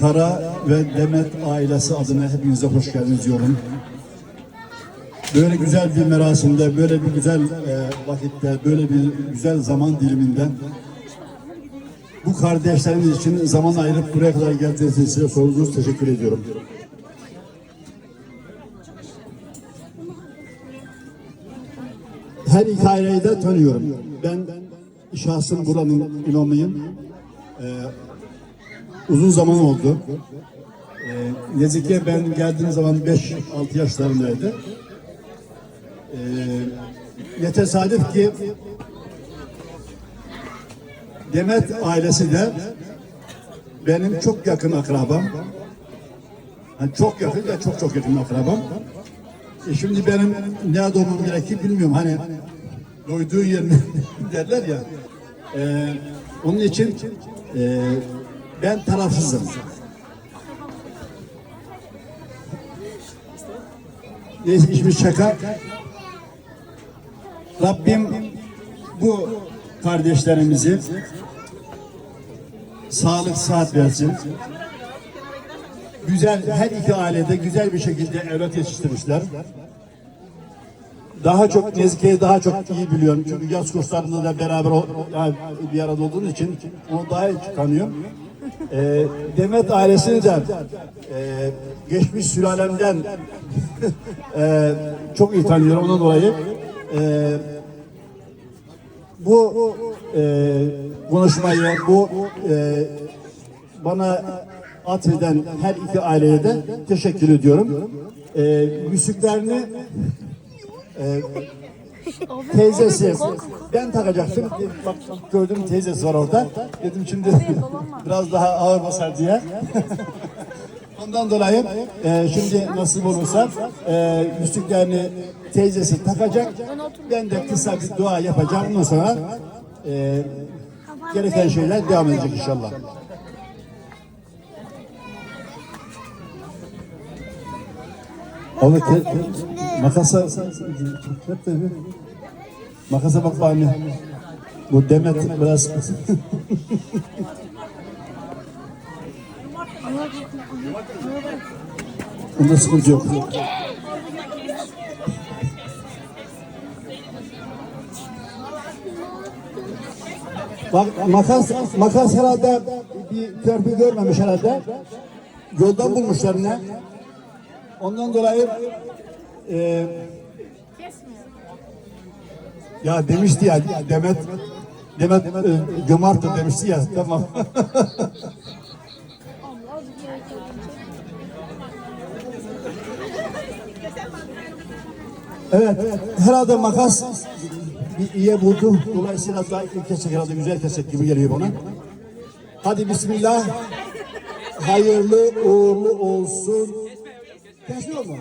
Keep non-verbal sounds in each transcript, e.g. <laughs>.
Kara ve Demet ailesi adına hepinize hoş geldiniz diyorum. Böyle güzel bir merasimde, böyle bir güzel e, vakitte, böyle bir güzel zaman diliminde bu kardeşlerimiz için zaman ayırıp buraya kadar geldiğiniz için size sonsuz teşekkür ediyorum. Her iki aileyi de tanıyorum. Ben şahsım buranın imamıyım. Ee, uzun zaman oldu. Ee, Nezike ben geldiğim zaman 5-6 yaşlarındaydı. Ee, ne tesadüf ki Demet ailesi de benim çok yakın akrabam. Yani çok yakın ve çok çok yakın akrabam. E şimdi benim nerede olmam gerekir bilmiyorum. Hani doyduğu yer mi <laughs> derler ya. E, onun için e, ben tarafsızım. Neyse işimiz şaka. Rabbim bu kardeşlerimizi sağlık sıhhat versin. Güzel her iki ailede güzel bir şekilde evlat yetiştirmişler. Daha çok Nezike'yi daha çok iyi biliyorum. Çünkü yaz kurslarında da beraber yani bir arada olduğumuz için onu daha iyi tanıyorum. Ee, Demet ailesini de e, geçmiş sülalemden <laughs> e, çok iyi tanıyorum ondan dolayı. E, bu e, konuşmayı, bu e, bana atfeden her iki aileye de teşekkür ediyorum. E, müziklerini e, teyzesi, ben takacaktım. Bak gördüm teyzesi var orada. Dedim şimdi <laughs> biraz daha ağır basar diye. <laughs> Ondan dolayı e, şimdi nasip olursa e, müziklerini teyzesi takacak. Ben de kısa bir dua yapacağım. Ondan sonra e, gereken şeyler devam edecek inşallah. Abi te, makasa hep de bir- makasa bak bari. Bu Demet biraz <laughs> Bunda sıkıntı yok. Bak makas makas herhalde bir törpü görmemiş herhalde. Yoldan bulmuşlar ne? Ondan dolayı e, ya demişti ya Demet Demet e, demişti ya tamam. <laughs> evet, herhalde makas bir iyiye buldu. Dolayısıyla da ilk kesek herhalde güzel kesek gibi geliyor bana. Hadi bismillah. Hayırlı uğurlu olsun. Kesiyor mu?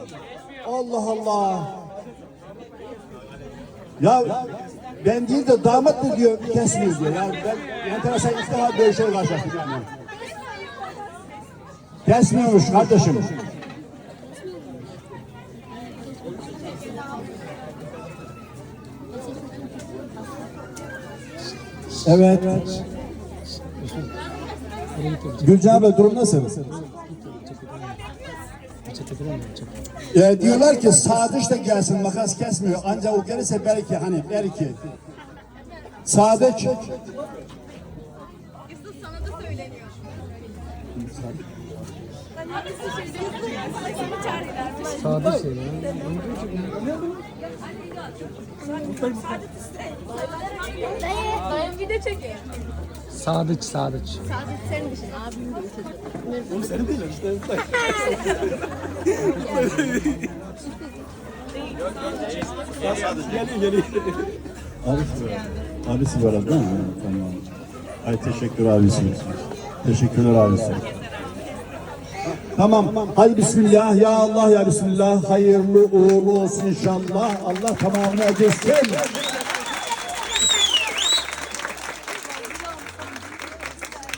Allah Allah. Ya ben değil de damat mı diyor kesmiyor diyor. Yani ben enteresan ilk defa böyle şey yani. Kesmiyormuş kardeşim. Evet. Gülcan abi durum nasıl? Ee, diyorlar ki Sadıç da gelsin makas kesmiyor. Ancak o gelirse belki hani belki. Sadıç. Yusuf sana da söyleniyor. Ben hangisi söyleyeceğim? Bana ya. Dayı. Dayım video çekiyor. Sadıç, sadıç. Sadık senin dışın abim değil. Abisi var. Abisi var değil mi? Tamam. Ay teşekkür abisi. Teşekkürler abisi. Tamam. Hadi bismillah. Ya Allah ya bismillah. Hayırlı uğurlu olsun inşallah. Allah tamamını ecirsin.